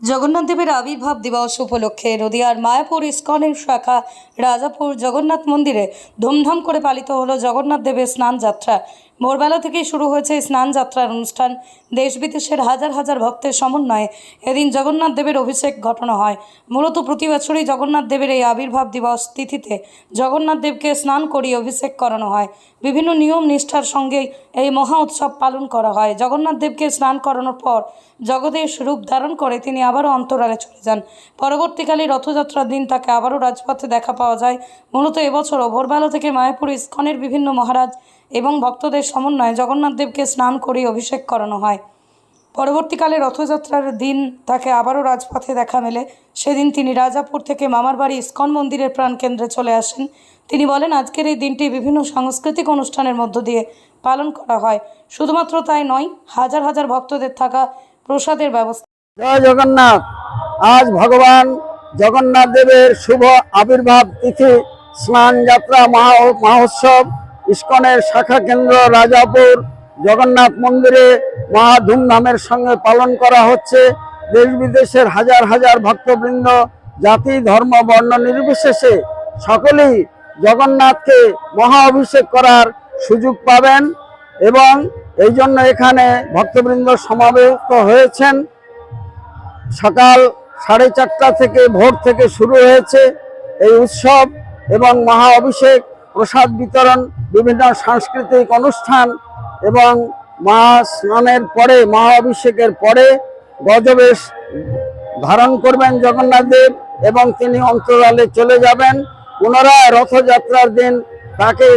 জগন্নাথ দেবের আবির্ভাব দিবস উপলক্ষে নদিয়ার মায়াপুর ইস্কনের শাখা রাজাপুর জগন্নাথ মন্দিরে ধুমধাম করে পালিত হলো জগন্নাথ দেবের স্নান যাত্রা ভোরবেলা থেকেই শুরু হয়েছে স্নান যাত্রার অনুষ্ঠান। দেশ বিদেশের হাজার হাজার ভক্তের সমন্বয়ে এদিন জগন্নাথ দেবের অভিষেক ঘটানো হয়। মূলত প্রতি বছরই জগন্নাথ দেবের এই আবির্ভাব দিবস তিথিতে জগন্নাথ দেবকে স্নান করিয়ে অভিষেক করানো হয়। বিভিন্ন নিয়ম নিষ্ঠার সঙ্গে এই মহা উৎসব পালন করা হয়। জগন্নাথ দেবকে স্নান করানোর পর জগদীশ রূপ ধারণ করে তিনি আবারও অন্তরালে চলে যান। পরবর্তীকালে রথযাত্রার দিন তাকে আবারও রাজপথে দেখা পাওয়া যায়। মূলত এবছরও ভোরবেলা থেকে মায়াপুর ইস্কনের বিভিন্ন মহারাজ এবং ভক্তদের সমন্বয়ে জগন্নাথদেবকে স্নান করিয়ে অভিষেক করানো হয়। পরবর্তীকালে রথযাত্রার দিন তাকে আবারও রাজপথে দেখা মেলে। সেদিন তিনি রাজাপুর থেকে মামার বাড়ি ইস্কন মন্দিরের প্রাণকেন্দ্রে চলে আসেন। তিনি বলেন, আজকের এই দিনটি বিভিন্ন সাংস্কৃতিক অনুষ্ঠানের মধ্য দিয়ে পালন করা হয়। শুধুমাত্র তাই নয়, হাজার হাজার ভক্তদের থাকা প্রসাদের ব্যবস্থা জয় জগন্নাথ। আজ ভগবান জগন্নাথ দেবের শুভ আবির্ভাব তিথি স্নান যাত্রা মহা মহোৎসব ইস্কনের শাখা কেন্দ্র রাজাপুর, জগন্নাথ মন্দিরে মহা ধুমধামের সঙ্গে পালন করা হচ্ছে। দেশ বিদেশের হাজার হাজার ভক্তবৃন্দ, জাতি, ধর্ম, বর্ণ নির্বিশেষে সকলেই জগন্নাথকে মহা অভিষেক করার সুযোগ পাবেন এবং এই জন্য এখানে ভক্তবৃন্দ সমাবেত হয়েছেন। সকাল সাড়ে চারটা থেকে ভোর থেকে শুরু হয়েছে এই উৎসব এবং মহা অভিষেক। প্রসাদ বিতরণ, বিভিন্ন সাংস্কৃতিক অনুষ্ঠান এবং মহা স্নানের পরে মহা অভিষেকের পরে গজবেশ ধারণ করবেন জগন্নাথ দেব এবং তিনি অন্তরালে চলে যাবেন। পুনরায় রথযাত্রার দিন তাকে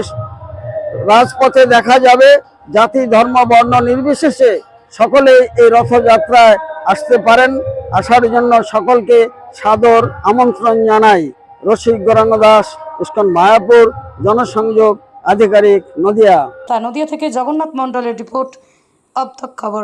রাজপথে দেখা যাবে। জাতি, ধর্ম, বর্ণ নির্বিশেষে সকলে এই রথযাত্রায় আসতে পারেন। আসার জন্য সকলকে সাদর আমন্ত্রণ জানাই। রসিক গৌরাঙ্গ দাস ইস্কন মায়াপুর জনসংযোগ আধিকারিক নদিয়া। তা নদিয়া থেকে জগন্নাথ মন্ডলের রিপোর্ট অব খবর।